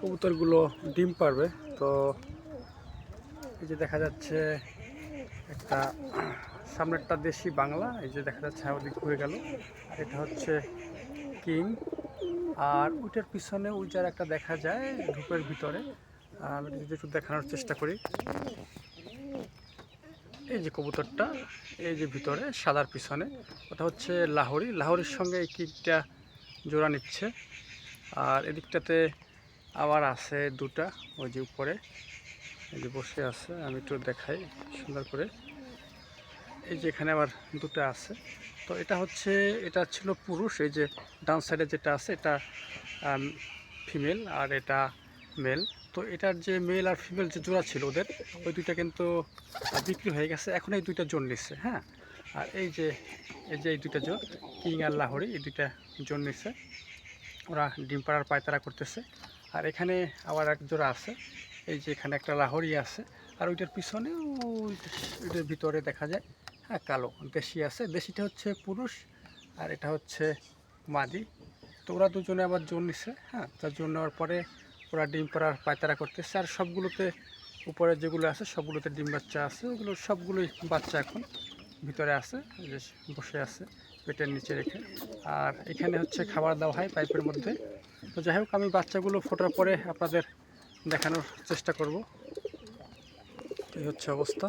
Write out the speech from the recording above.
কবুতরগুলো ডিম পারবে। তো এই যে দেখা যাচ্ছে একটা সামনেরটা দেশি বাংলা, এই যে দেখা যাচ্ছে ওদিক ঘুরে গেল। এটা হচ্ছে কিং। আর ওইটার পিছনে ওই যার একটা দেখা যায় ধূপের ভিতরে। আমি যদি একটু দেখানোর চেষ্টা করি। এই যে কবুতরটা, এই যে ভিতরে সাদার পিছনে, ওটা হচ্ছে লাহোরি। লাহোরির সঙ্গে এই কিকটা জোড়া নিচ্ছে। আর এদিকটাতে আবার আছে দুটা, ওই যে উপরে। এই যে বসে আছে, আমি একটু দেখাই, সুন্দর করে। এই যে এখানে আবার দুটো আছে। তো এটা হচ্ছে, এটা ছিল পুরুষ, এই যে ডান সাইডে যেটা আছে, এটা ফিমেল আর এটা মেল তো এটার যে মেল আর ফিমেল যে জোড়া ছিল ওদের, ওই দুইটা কিন্তু বিক্রি হয়ে গেছে। এখন এই দুইটা জোন নিচ্ছে হ্যাঁ? আর এই যে এই যে এই দুইটা জোর কিং আর লাহোরি, এই দুইটা জোন নিচ্ছে ওরা ডিম পাড়ার পায়তারা করতেছে। আর এখানে আবার এক জোড়া আছে। এই যে এখানে একটা লাহোরি আছে, আর ওইটার পিছনে ওই ওইটার ভিতরে দেখা যায় হ্যাঁ কালো, দেশি আছে। দেশিটা হচ্ছে পুরুষ, আর এটা হচ্ছে মাদি। তো ওরা দুজনে আবার জোর নিচ্ছে হ্যাঁ তার জন্য নেওয়ার পরে ওরা ডিম পাড়ার পায়তারা করতেছে। আর সবগুলোতে উপরে যেগুলো আছে, সবগুলোতে ডিম বাচ্চা আছে, ওগুলো সবগুলোই বাচ্চা এখন ভিতরে আছে বসে আছে। পেটের নিচে রেখে। আর এখানে হচ্ছে খাবার দেওয়া হয় পাইপের মধ্যে। তো যাই হোক, আমি বাচ্চাগুলো ফোটার পরে আপনাদের দেখানোর চেষ্টা করব। এই হচ্ছে অবস্থা।